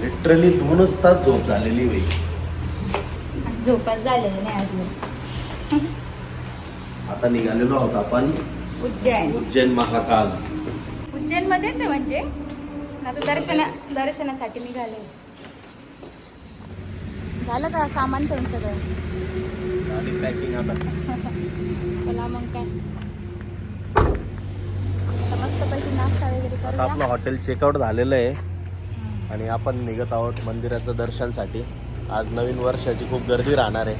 Literally दोनच तास झोप झालेली होई झोपाच झालेली नाही अजून. आता निघालेलो आहोत आपण उज्जैन. उज्जैन महाकाल. उज्जैन मध्येच आहे म्हणजे? आता दर्शना दर्शनासाठी निघाले. झालं का सामान ठेवून सगळं? आणि पॅकिंग आता. चला मग काय. आता मस्तपैकी नाश्ता वगैरे आता करूया. आपलं हॉटेल चेकआउट झालेलं आहे. आणि आपण निघत आहोत मंदिराचं दर्शनसाठी. आज नवीन वर्षाची खूप गर्दी राहणार आहे.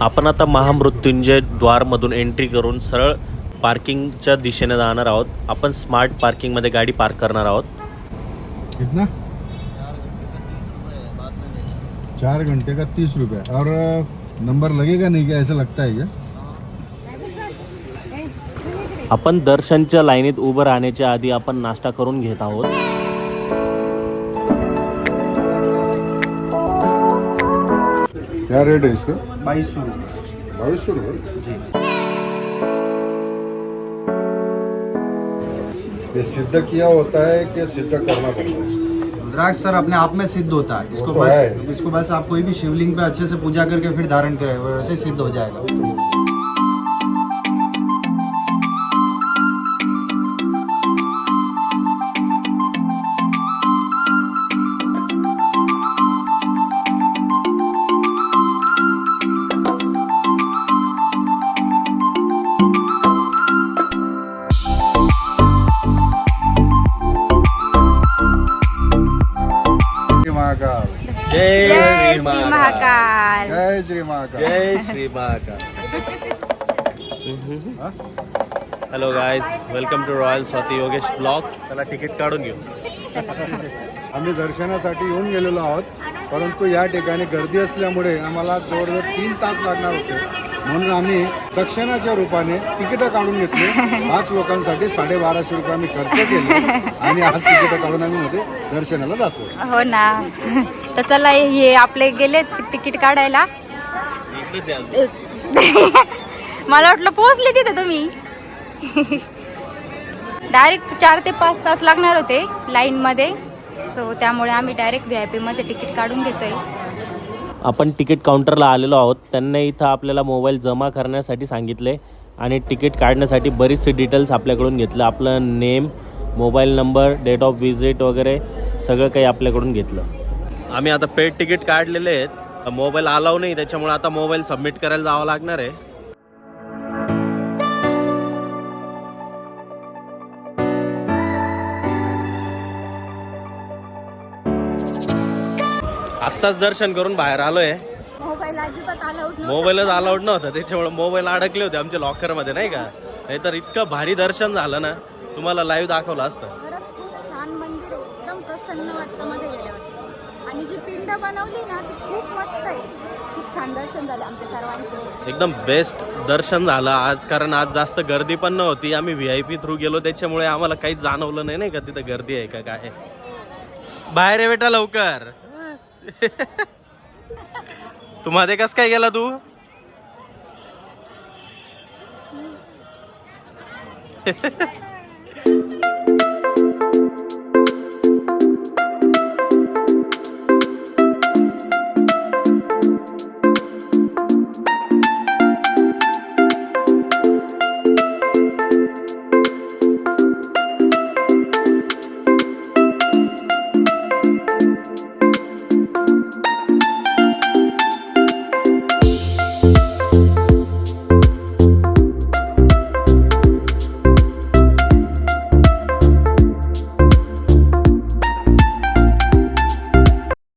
आपण आता महामृत्युंजय द्वारमधून एंट्री करून सरळ पार्किंगच्या दिशेने जाणार आहोत. आपण स्मार्ट पार्किंगमध्ये गाडी पार्क करणार आहोत. कितना चार घंटे का तीस रुपये? और नंबर लगेगा नहीं क्या? ऐसा लगता है क्या? आपण दर्शनच्या लाईनीत उभं राहण्याच्या आधी आपण नाश्ता करून घेत आहोत. क्या रेट है इसका? बाईस सौ बाईस सौ रुपये? ये सिद्ध किया होता है कि सिद्ध करना पड़ता है? रुद्राक्ष सर अपने आप में सिद्ध होता है। इसको तो बस इसको बस आप कोई भी शिवलिंग पे अच्छे से पूजा करके फिर धारण करें वैसे सिद्ध हो जाएगा। जय श्री महाकाल. जय श्री महाकाल. जय Shri Mahakal? Hello guys welcome to royal Swati Yogesh blog चला तिकीट काढून घेऊ. आम्ही दर्शनासाठी येऊन गेलेलो आहोत परंतु या ठिकाणी गर्दी असल्यामुळे आम्हाला जवळजवळ तीन तास लागणार होते. म्हणून आम्ही दक्षिणाच्या रूपाने तिकीटं काढून घेतली. पाच लोकांसाठी साडेबाराशे रुपये आम्ही खर्च केले. आणि आज तिकीटं काढून आम्ही मध्ये दर्शनाला जातो हो ना. तर चला हे आपले गेले तिकीट काढायला. मला वाटलं पोहोचले तिथे तुम्ही. डायरेक्ट चार ते पाच तास लागणार होते लाईनमध्ये सो त्यामुळे आम्ही डायरेक्ट व्ही आय पीमध्ये तिकीट काढून घेतोय. आपण तिकीट काउंटरला आलेलो आहोत. त्यांनी इथं आपल्याला मोबाईल जमा करण्यासाठी सांगितले आणि तिकीट काढण्यासाठी बरीचशी डिटेल्स आपल्याकडून घेतलं. आपलं name mobile number date of visit वगैरे सगळं काही आपल्याकडून घेतलं. आम्ही आता पेड तिकीट काढलेले आहेत. मोबाईल अलाव नाही त्याच्यामुळे आता मोबाईल सबमिट करायला जावं लागणार आहे. आत्ताच दर्शन करून बाहेर आलोय. मोबाईल अजिबात अलाउड मोबाईलच अलाउड नव्हता त्याच्यामुळे मोबाईल अडकले होते आमच्या लॉकरमध्ये नाही का? नाही तर इतकं भारी दर्शन झालं ना तुम्हाला लाईव्ह दाखवलं असतं. खरंच खूप छान मंदिर आहे एकदम प्रसन्न वाटतं मध्ये आणि जी पिंड बनवली ना ती खूप मस्त आहे. खूप छान दर्शन झालं आमच्या सर्वांचे. एकदम बेस्ट दर्शन झालं आज कारण आज जास्त गर्दी पण नव्हती. आम्ही व्ही आय पी थ्रू गेलो त्याच्यामुळे आम्हाला काहीच जाणवलं नाही नाही का? तिथं गर्दी आहे का काय? बाहेर आहे बेटा लवकर. तू मध्ये कस काय गेला तू?